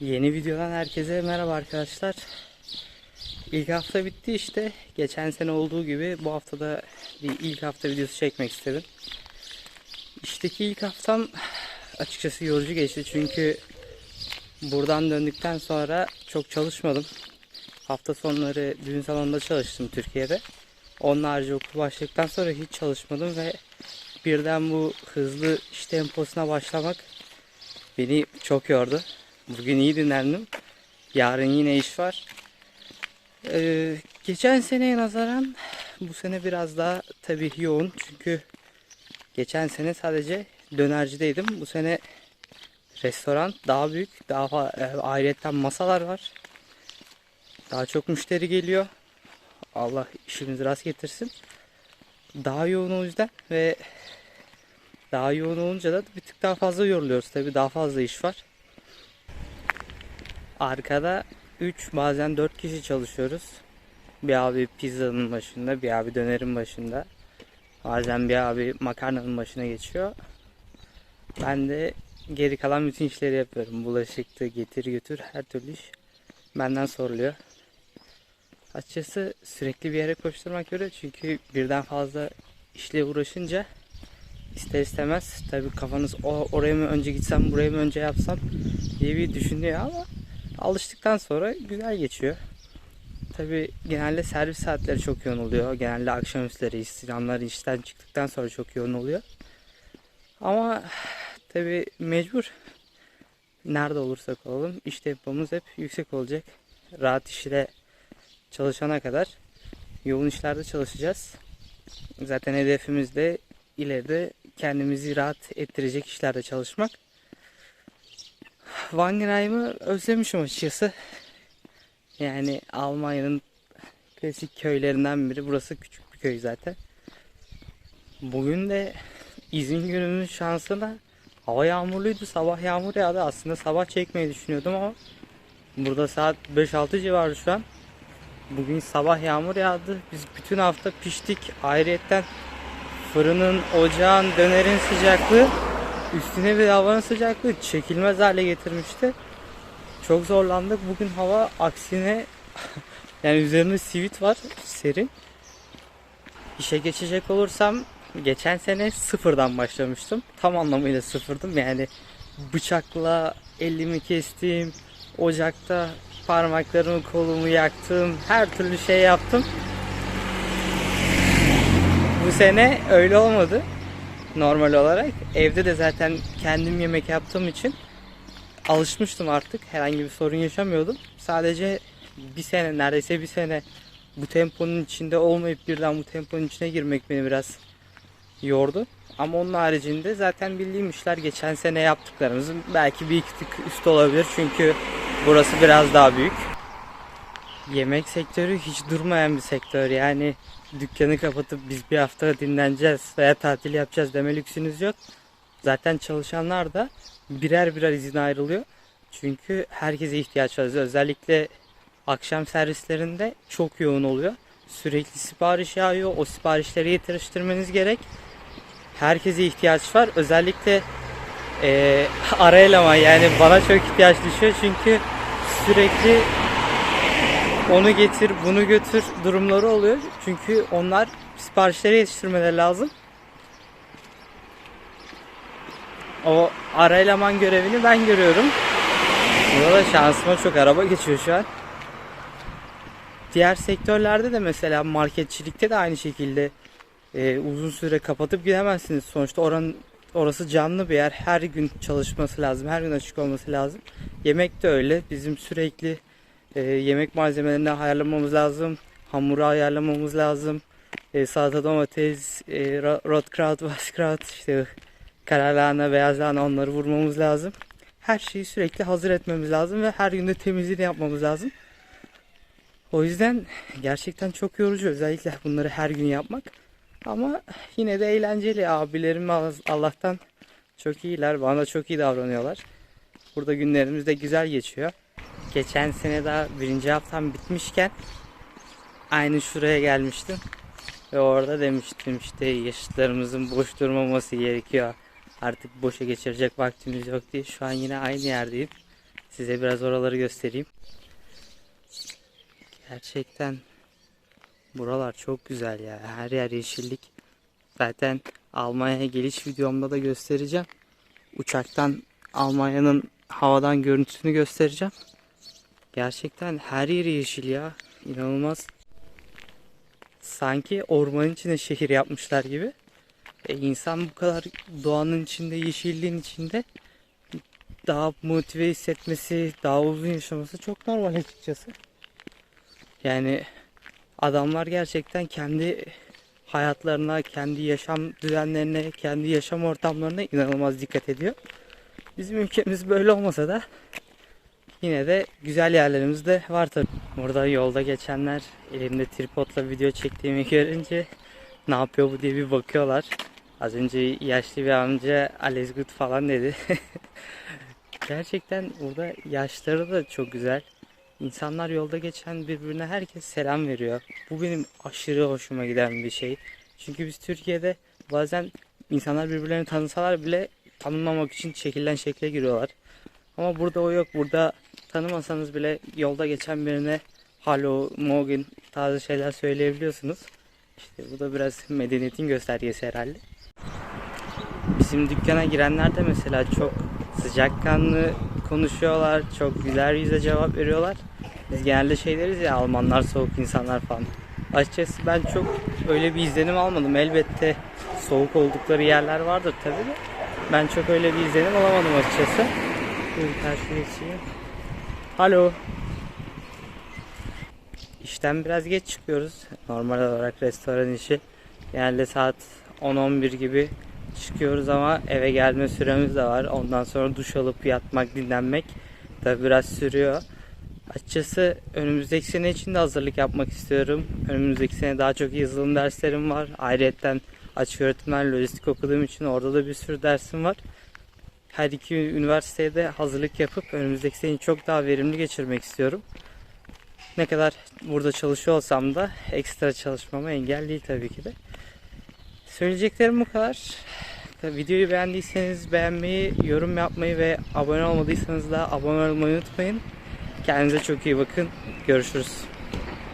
Yeni videodan herkese merhaba arkadaşlar. İlk hafta bitti işte. Geçen sene olduğu gibi bu haftada bir ilk hafta videosu çekmek istedim. İşteki ilk haftam açıkçası yorucu geçti çünkü buradan döndükten sonra çok çalışmadım. Hafta sonları düğün salonunda çalıştım Türkiye'de. Onun harici okul başladıktan sonra hiç çalışmadım ve birden bu hızlı iş temposuna başlamak beni çok yordu. Bugün iyi dinlendim. Yarın yine iş var. Ee, geçen seneye nazaran bu sene biraz daha tabii yoğun. Çünkü geçen sene sadece dönercideydim. Bu sene restoran daha büyük. Daha e, ayrıyetten masalar var. Daha çok müşteri geliyor. Allah işimizi rast getirsin. Daha yoğun o yüzden ve daha yoğun olunca da bir tık daha fazla yoruluyoruz. Tabii daha fazla iş var. Arkada 3 bazen 4 kişi çalışıyoruz. Bir abi pizzanın başında, bir abi dönerin başında. Bazen bir abi makarnanın başına geçiyor. Ben de geri kalan bütün işleri yapıyorum. Bulaşıktı, getir götür her türlü iş benden soruluyor. Açıkçası sürekli bir yere koşturmak öyle çünkü birden fazla işle uğraşınca ister istemez tabii kafanız o, oraya mı önce gitsem buraya mı önce yapsam diye bir düşünüyor ama alıştıktan sonra güzel geçiyor. Tabii genelde servis saatleri çok yoğun oluyor. Genelde akşamüstleri istirhamlar işten çıktıktan sonra çok yoğun oluyor. Ama tabii mecbur. Nerede olursak olalım iş tempomuz hep yüksek olacak. Rahat işle çalışana kadar yoğun işlerde çalışacağız. Zaten hedefimiz de ileride kendimizi rahat ettirecek işlerde çalışmak. Wangenheim'ı özlemişim açıkçası. Yani Almanya'nın klasik köylerinden biri. Burası küçük bir köy zaten. Bugün de izin günümün şansına hava yağmurluydu. Sabah yağmur yağdı. Aslında sabah çekmeyi düşünüyordum ama burada saat 5-6 civarı şu an. Bugün sabah yağmur yağdı. Biz bütün hafta piştik. Ayrıyetten fırının, ocağın, dönerin sıcaklığı üstüne bir havanın sıcaklığı çekilmez hale getirmişti. Çok zorlandık. Bugün hava aksine yani üzerinde sivit var serin. İşe geçecek olursam geçen sene sıfırdan başlamıştım. Tam anlamıyla sıfırdım. Yani bıçakla elimi kestim. Ocakta parmaklarımı kolumu yaktım. Her türlü şey yaptım. Bu sene öyle olmadı. Normal olarak. Evde de zaten kendim yemek yaptığım için alışmıştım artık. Herhangi bir sorun yaşamıyordum. Sadece bir sene, neredeyse bir sene bu temponun içinde olmayıp birden bu temponun içine girmek beni biraz yordu. Ama onun haricinde zaten bildiğim işler geçen sene yaptıklarımızın belki bir iki tık üst olabilir. Çünkü burası biraz daha büyük. Yemek sektörü hiç durmayan bir sektör. Yani dükkanı kapatıp biz bir hafta dinleneceğiz veya tatil yapacağız deme lüksünüz yok. Zaten çalışanlar da birer birer izin ayrılıyor. Çünkü herkese ihtiyaç var. Özellikle akşam servislerinde çok yoğun oluyor. Sürekli sipariş yağıyor. O siparişleri yetiştirmeniz gerek. Herkese ihtiyaç var. Özellikle eee ara eleman yani bana çok ihtiyaç düşüyor. Çünkü sürekli onu getir, bunu götür durumları oluyor. Çünkü onlar siparişleri yetiştirmeleri lazım. O ara eleman görevini ben görüyorum. Burada da şansıma çok araba geçiyor şu an. Diğer sektörlerde de mesela marketçilikte de aynı şekilde e, uzun süre kapatıp gidemezsiniz. Sonuçta oranın orası canlı bir yer. Her gün çalışması lazım. Her gün açık olması lazım. Yemek de öyle. Bizim sürekli e, yemek malzemelerini ayarlamamız lazım. Hamuru ayarlamamız lazım. E, salata domates, e, ro- rotkraut, waskraut, işte kara lahana, beyaz lahana onları vurmamız lazım. Her şeyi sürekli hazır etmemiz lazım ve her gün de temizliğini yapmamız lazım. O yüzden gerçekten çok yorucu özellikle bunları her gün yapmak. Ama yine de eğlenceli. Abilerim Allah'tan çok iyiler. Bana çok iyi davranıyorlar. Burada günlerimiz de güzel geçiyor. Geçen sene daha birinci haftam bitmişken aynı şuraya gelmiştim. Ve orada demiştim işte yaşıtlarımızın boş durmaması gerekiyor. Artık boşa geçirecek vaktimiz yok diye. Şu an yine aynı yerdeyim. Size biraz oraları göstereyim. Gerçekten buralar çok güzel ya. Her yer yeşillik. Zaten Almanya'ya geliş videomda da göstereceğim. Uçaktan Almanya'nın havadan görüntüsünü göstereceğim. Gerçekten her yeri yeşil ya. İnanılmaz. Sanki ormanın içine şehir yapmışlar gibi. E insan bu kadar doğanın içinde, yeşilliğin içinde daha motive hissetmesi, daha uzun yaşaması çok normal açıkçası. Yani adamlar gerçekten kendi hayatlarına, kendi yaşam düzenlerine, kendi yaşam ortamlarına inanılmaz dikkat ediyor. Bizim ülkemiz böyle olmasa da yine de güzel yerlerimiz de var tabii. Burada yolda geçenler elimde tripodla video çektiğimi görünce ne yapıyor bu diye bir bakıyorlar. Az önce yaşlı bir amca gut falan dedi. Gerçekten burada yaşları da çok güzel. İnsanlar yolda geçen birbirine herkes selam veriyor. Bu benim aşırı hoşuma giden bir şey. Çünkü biz Türkiye'de bazen insanlar birbirlerini tanısalar bile tanınmamak için şekilden şekle giriyorlar. Ama burada o yok. Burada tanımasanız bile yolda geçen birine hello, morgen tarzı şeyler söyleyebiliyorsunuz. İşte bu da biraz medeniyetin göstergesi herhalde. Bizim dükkana girenler de mesela çok sıcakkanlı konuşuyorlar, çok güler yüze cevap veriyorlar. Biz genelde şey deriz ya Almanlar soğuk insanlar falan. Açıkçası ben çok öyle bir izlenim almadım. Elbette soğuk oldukları yerler vardır tabii de. Ben çok öyle bir izlenim alamadım açıkçası. Buyurun karşıya geçeyim. Alo. İşten biraz geç çıkıyoruz. Normal olarak restoran işi. Genelde saat 10-11 gibi çıkıyoruz ama eve gelme süremiz de var. Ondan sonra duş alıp yatmak, dinlenmek tabi biraz sürüyor. Açıkçası önümüzdeki sene için de hazırlık yapmak istiyorum. Önümüzdeki sene daha çok yazılım derslerim var. Ayrıca açık öğretimler lojistik okuduğum için orada da bir sürü dersim var. Her iki üniversitede hazırlık yapıp önümüzdeki seneyi çok daha verimli geçirmek istiyorum. Ne kadar burada çalışıyor olsam da ekstra çalışmama engel değil tabii ki de. Söyleyeceklerim bu kadar. Tabii videoyu beğendiyseniz beğenmeyi, yorum yapmayı ve abone olmadıysanız da abone olmayı unutmayın. Kendinize çok iyi bakın. Görüşürüz.